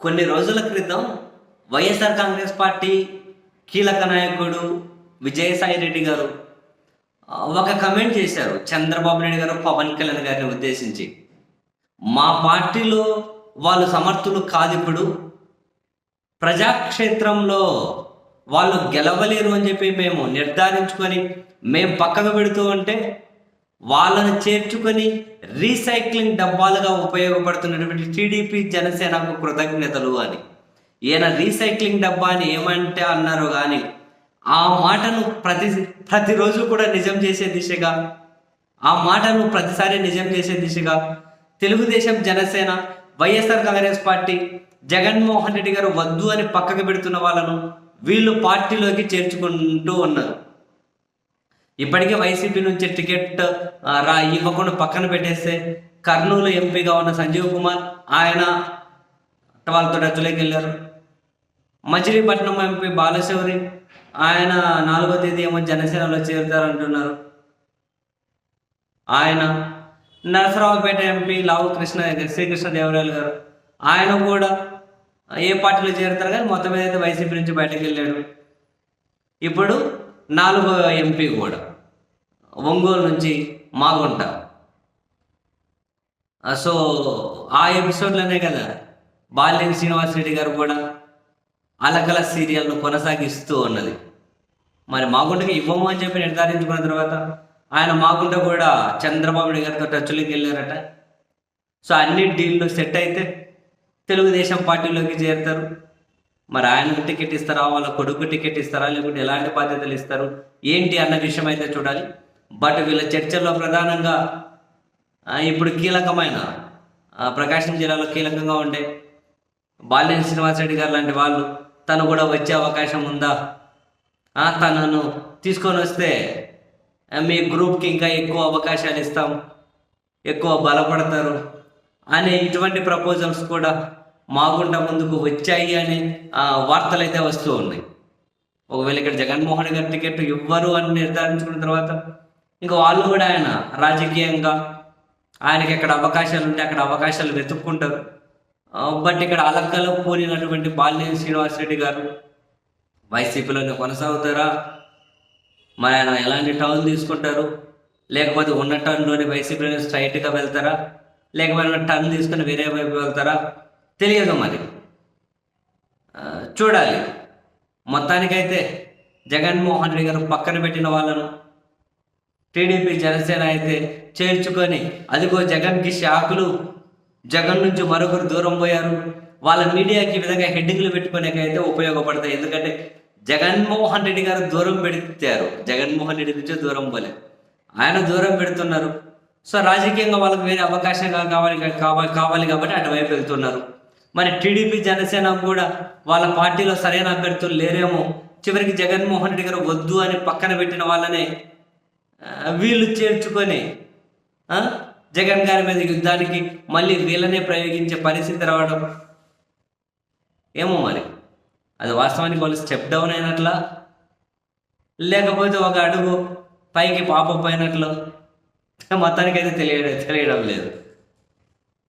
కొన్ని రోజుల క్రితం వైఎస్ఆర్ కాంగ్రెస్ పార్టీ కీలక నాయకుడు విజయసాయి రెడ్డి గారు ఒక కమెంట్ చేశారు చంద్రబాబు నాయుడు గారు పవన్ కళ్యాణ్ గారిని ఉద్దేశించి. మా పార్టీలో వాళ్ళు సమర్థులు కాదు ఇప్పుడు. ప్రజాక్షేత్రంలో వాళ్ళు గెలవలేరు అని చెప్పి మేము నిర్ధారించుకొని మేము పక్కకు పెడుతూ ఉంటే వాళ్ళను చేర్చుకొని రీసైక్లింగ్ డబ్బాలుగా ఉపయోగపడుతున్నటువంటి టీడీపీ జనసేనకు కృతజ్ఞతలు అని. ఈయన రీసైక్లింగ్ డబ్బా అని ఏమంటే అన్నారు కానీ ఆ మాటను ప్రతి ప్రతిరోజు కూడా నిజం చేసే దిశగా ఆ మాటను ప్రతిసారి నిజం చేసే దిశగా తెలుగుదేశం జనసేన వైఎస్ఆర్ కాంగ్రెస్ పార్టీ జగన్మోహన్ రెడ్డి గారు వద్దు అని పక్కకు పెడుతున్న వాళ్ళను వీళ్ళు పార్టీలోకి చేర్చుకుంటూ ఉన్నారు. ఇప్పటికే వైసీపీ నుంచి టికెట్ రా ఇవ్వకుండా పక్కన పెట్టేస్తే కర్నూలు ఎంపీగా ఉన్న సంజీవ్ కుమార్ ఆయన వాళ్ళతో డచ్చులోకి వెళ్ళారు. మచిలీపట్నం ఎంపీ బాలశౌరి ఆయన నాలుగో తేదీ ఏమో జనసేనలో చేరుతారంటున్నారు. ఆయన నరసరావుపేట ఎంపీ లావు కృష్ణ శ్రీకృష్ణదేవరాయలు గారు. ఆయన కూడా ఏ పార్టీలో చేరుతారు కానీ మొత్తం మీద అయితే వైసీపీ నుంచి బయటకు వెళ్ళాడు. ఇప్పుడు నాలుగో ఎంపీ కూడా. ఒంగోలు నుంచి మాగుంట. సో ఆ ఎపిసోడ్లోనే కదా బాల్య శ్రీనివాస్ రెడ్డి గారు కూడా అలకల సీరియల్ను కొనసాగిస్తూ ఉన్నది. మరి మాగుంటకి ఇవ్వము అని చెప్పి నిర్ధారించుకున్న తర్వాత ఆయన మాగుంట కూడా చంద్రబాబు నాయుడు గారితో టచ్లోకి వెళ్ళారట. సో అన్ని డీల్లు సెట్ అయితే తెలుగుదేశం పార్టీలోకి చేరుతారు. మరి ఆయనకు టికెట్ ఇస్తారా వాళ్ళ కొడుకు టికెట్ ఇస్తారా లేకుంటే ఎలాంటి బాధ్యతలు ఇస్తారు ఏంటి అన్న విషయం అయితే చూడాలి. బట్ వీళ్ళ చర్చల్లో ప్రధానంగా ఇప్పుడు కీలకమైన ఆ, ప్రకాశం జిల్లాలో కీలకంగా ఉండే బాలినేని శ్రీనివాసరెడ్డి గారు లాంటి వాళ్ళు తను కూడా వచ్చే అవకాశం ఉందా? తనను తీసుకొని వస్తే మీ గ్రూప్కి ఇంకా ఎక్కువ అవకాశాలు ఇస్తాం ఎక్కువ బలపడతారు అనే ఇటువంటి ప్రపోజల్స్ కూడా మాగుంట ముందుకు వచ్చాయి అనే ఆ, వార్తలు అయితే వస్తూ ఉన్నాయి. ఒకవేళ ఇక్కడ జగన్మోహన్ గారి టికెట్ ఇవ్వరు అని నిర్ధారించుకున్న తర్వాత ఇంకా వాళ్ళు కూడా ఆయన రాజకీయంగా ఆయనకి ఎక్కడ అవకాశాలు ఉంటే అక్కడ అవకాశాలు వెతుక్కుంటారు. బట్ ఇక్కడ అలక్కలో పోలినటువంటి బాలినేని శ్రీనివాసరెడ్డి గారు వైసీపీలోనే కొనసాగుతారా? మరి ఆయన ఎలాంటి టౌన్ తీసుకుంటారు? లేకపోతే ఉన్న టర్న్లోనే వైసీపీలోనే స్ట్రైట్గా వెళ్తారా? లేకపోతే టర్న్ తీసుకుని వేరే వైపు వెళ్తారా? తెలియదు మరి. చూడాలి. మొత్తానికైతే జగన్మోహన్ రెడ్డి గారు పక్కన పెట్టిన వాళ్ళను టీడీపీ జనసేన అయితే చేర్చుకొని అదిగో జగన్కి షాకులు. జగన్ నుంచి మరొకరు దూరం పోయారు. వాళ్ళ మీడియాకి ఈ విధంగా హెడ్డింగ్లు పెట్టుకునేకైతే ఉపయోగపడతాయి. ఎందుకంటే జగన్మోహన్ రెడ్డి గారు దూరం పెడతారు. జగన్మోహన్ రెడ్డి నుంచి దూరం పోలే. ఆయన దూరం పెడుతున్నారు. సో రాజకీయంగా వాళ్ళకి వేరే అవకాశంగా కావాలి కావాలి కావాలి కాబట్టి అటువైపు వెళ్తున్నారు. మరి టీడీపీ జనసేన కూడా వాళ్ళ పార్టీలో సరైన అభ్యర్థులు లేరేమో. చివరికి జగన్మోహన్ రెడ్డి గారు వద్దు అని పక్కన పెట్టిన వాళ్ళనే వీళ్ళు చేర్చుకొని జగన్ గారి మీద యుద్ధానికి మళ్ళీ వీళ్ళనే ప్రయోగించే పరిస్థితి రావడం. ఏమో మరి? అది వాస్తవానికి వాళ్ళు స్టెప్ డౌన్ అయినట్లా? లేకపోతే ఒక అడుగు పైకి పాప అయినట్లు? మొత్తానికైతే తెలియడం తెలియడం లేదు.